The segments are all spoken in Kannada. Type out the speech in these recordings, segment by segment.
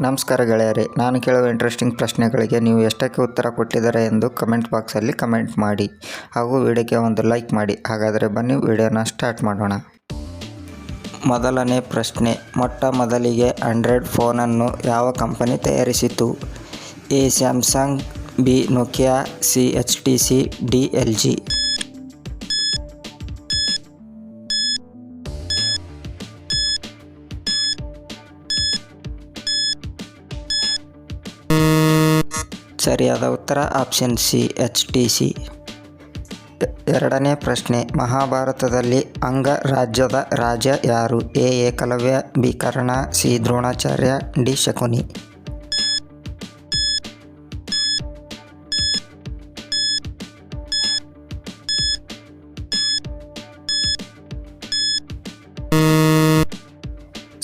ನಮಸ್ಕಾರ ಗೆಳೆಯರೇ, ನಾನು ಕೇಳುವ ಇಂಟ್ರೆಸ್ಟಿಂಗ್ ಪ್ರಶ್ನೆಗಳಿಗೆ ನೀವು ಎಷ್ಟಕ್ಕೆ ಉತ್ತರ ಕೊಟ್ಟಿದ್ದಾರೆ ಎಂದು ಕಮೆಂಟ್ ಬಾಕ್ಸಲ್ಲಿ ಕಮೆಂಟ್ ಮಾಡಿ. ಹಾಗೂ ವಿಡಿಯೋಗೆ ಒಂದು ಲೈಕ್ ಮಾಡಿ. ಹಾಗಾದರೆ ಬನ್ನಿ ವಿಡಿಯೋನ ಸ್ಟಾರ್ಟ್ ಮಾಡೋಣ. ಮೊದಲನೇ ಪ್ರಶ್ನೆ, ಮೊಟ್ಟ ಮೊದಲಿಗೆ ಆಂಡ್ರಾಯ್ಡ್ ಫೋನನ್ನು ಯಾವ company ತಯಾರಿಸಿತು? A, Samsung, B Nokia C H T C D L G ಸರಿಯಾದ ಉತ್ತರ option C, H T C. ಎರಡನೇ ಪ್ರಶ್ನೆ, ಮಹಾಭಾರತದಲ್ಲಿ ಅಂಗ ರಾಜ್ಯದ ರಾಜ ಯಾರು? A Ekalavya B, Karna, C, Dronacharya, D, Shakuni.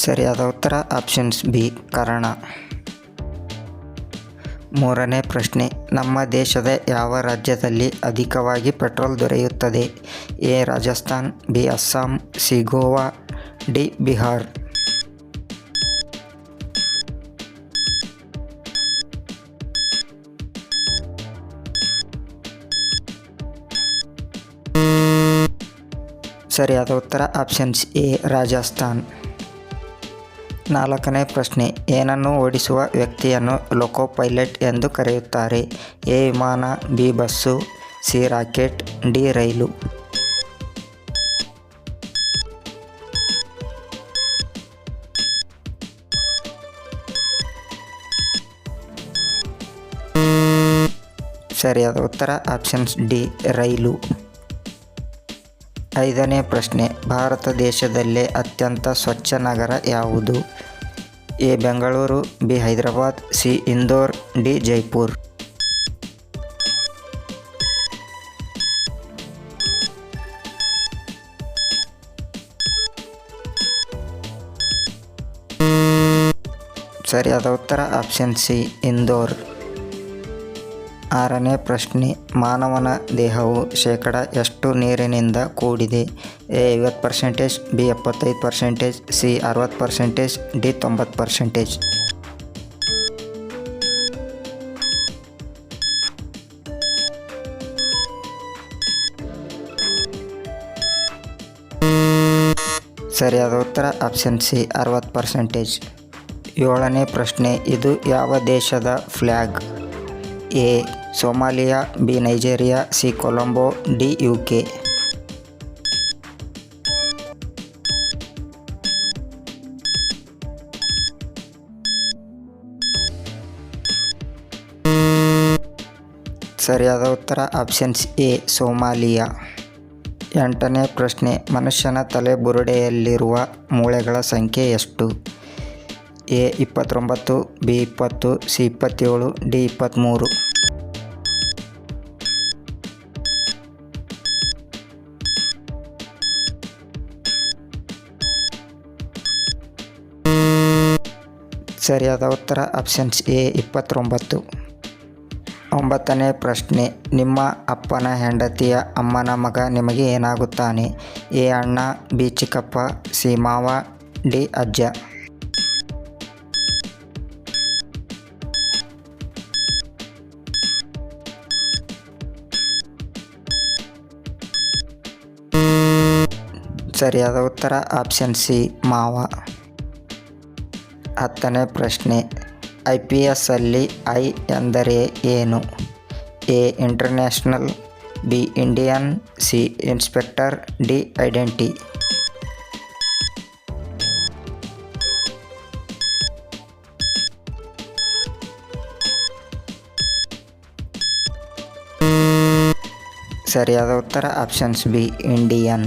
ಸರಿಯಾದ ಉತ್ತರ ಆಪ್ಷನ್ಸ್ ಬಿ, ಕರ್ಣ. ಮೂರನೇ ಪ್ರಶ್ನೆ. ನಮ್ಮ ದೇಶದ ಯಾವ ರಾಜ್ಯದಲ್ಲಿ ಅಧಿಕವಾಗಿ ಪೆಟ್ರೋಲ್ ದೊರೆಯುತ್ತದೆ? A, Rajasthan, B, Assam, C, Goa, D, Bihar. ಸರಿಯಾದ ಉತ್ತರ ಆಪ್ಷನ್ಸ್ ಎ, ರಾಜಸ್ಥಾನ್. ನಾಲ್ಕನೇ ಪ್ರಶ್ನೆ, ಏನನ್ನು ಓಡಿಸುವ ವ್ಯಕ್ತಿಯನ್ನು ಲೊಕೋ ಪೈಲಟ್ ಎಂದು ಕರೆಯುತ್ತಾರೆ? ಎ, ವಿಮಾನ, B, bus, C, rocket, D, rail. ಸರಿಯಾದ ಉತ್ತರ, ಆಪ್ಷನ್ಸ್ ಡಿ, ರೈಲು. ಐದನೇ ಪ್ರಶ್ನೆ, ಭಾರತ ದೇಶದಲ್ಲೇ ಅತ್ಯಂತ ಸ್ವಚ್ಛ ನಗರ ಯಾವುದು? A, Bengaluru, B, Hyderabad, C, Indore, D, Jaipur. ಸರಿಯಾದ ಉತ್ತರ, ಆಪ್ಷನ್ ಸಿ, ಇಂದೋರ್. ಆರನೇ ಪ್ರಶ್ನೆ, ಮಾನವನ ದೇಹವು ಶೇಕಡ ಎಷ್ಟು ನೀರಿನಿಂದ ಕೂಡಿದೆ? ಎ, ಐವತ್ತು ಪರ್ಸೆಂಟೇಜ್ ಬಿ, ಎಪ್ಪತ್ತೈದು ಪರ್ಸೆಂಟೇಜ್ ಸಿ, ಅರವತ್ತು ಪರ್ಸೆಂಟೇಜ್ ಡಿ, ತೊಂಬತ್ತು ಪರ್ಸೆಂಟೇಜ್ ಸರಿಯಾದ ಉತ್ತರ ಆಪ್ಷನ್ ಸಿ, ಅರವತ್ತು ಪರ್ಸೆಂಟೇಜ್ ಏಳನೇ ಪ್ರಶ್ನೆ, ಇದು ಯಾವ ದೇಶದ flag A Somalia, B Nigeria, C Colombo, D U K. ಸರಿಯಾದ ಉತ್ತರ ಆಪ್ಷನ್ಸ್ ಎ, ಸೋಮಾಲಿಯಾ. ಎಂಟನೇ ಪ್ರಶ್ನೆ, ಮನುಷ್ಯನ ತಲೆ ಬುರುಡೆಯಲ್ಲಿರುವ ಮೂಳೆಗಳ ಸಂಖ್ಯೆ ಎಷ್ಟು? ಎ, ಇಪ್ಪತ್ತೊಂಬತ್ತು, ಬಿ, ಇಪ್ಪತ್ತು, ಸಿ, ಇಪ್ಪತ್ತೇಳು, ಡಿ, ಇಪ್ಪತ್ತ್ಮೂರು. ಸರಿಯಾದ ಉತ್ತರ ಆಪ್ಷನ್ಸ್ ಎ ಇಪ್ಪತ್ತೊಂಬತ್ತು. ಒಂಬತ್ತನೇ ಪ್ರಶ್ನೆ, ನಿಮ್ಮ ಅಪ್ಪನ ಹೆಂಡತಿಯ ಅಮ್ಮನ ಮಗ ನಿಮಗೆ ಏನಾಗುತ್ತಾನೆ? ಎ ಅಣ್ಣ, ಬಿ ಚಿಕ್ಕಪ್ಪ, ಸಿ ಮಾವ, ಡಿ ಅಜ್ಜ. ಸರಿಯಾದ ಉತ್ತರ ಆಪ್ಷನ್ ಸಿ ಮಾವ. ಹತ್ತನೇ ಪ್ರಶ್ನೆ, ಐ ಪಿ ಎಸ್ ಅಲ್ಲಿ ಐ ಎಂದರೆ ಏನು? A, international, B, Indian, C, inspector, D, identity. ಸರಿಯಾದ ಉತ್ತರ ಆಪ್ಷನ್ಸ್ ಬಿ, ಇಂಡಿಯನ್.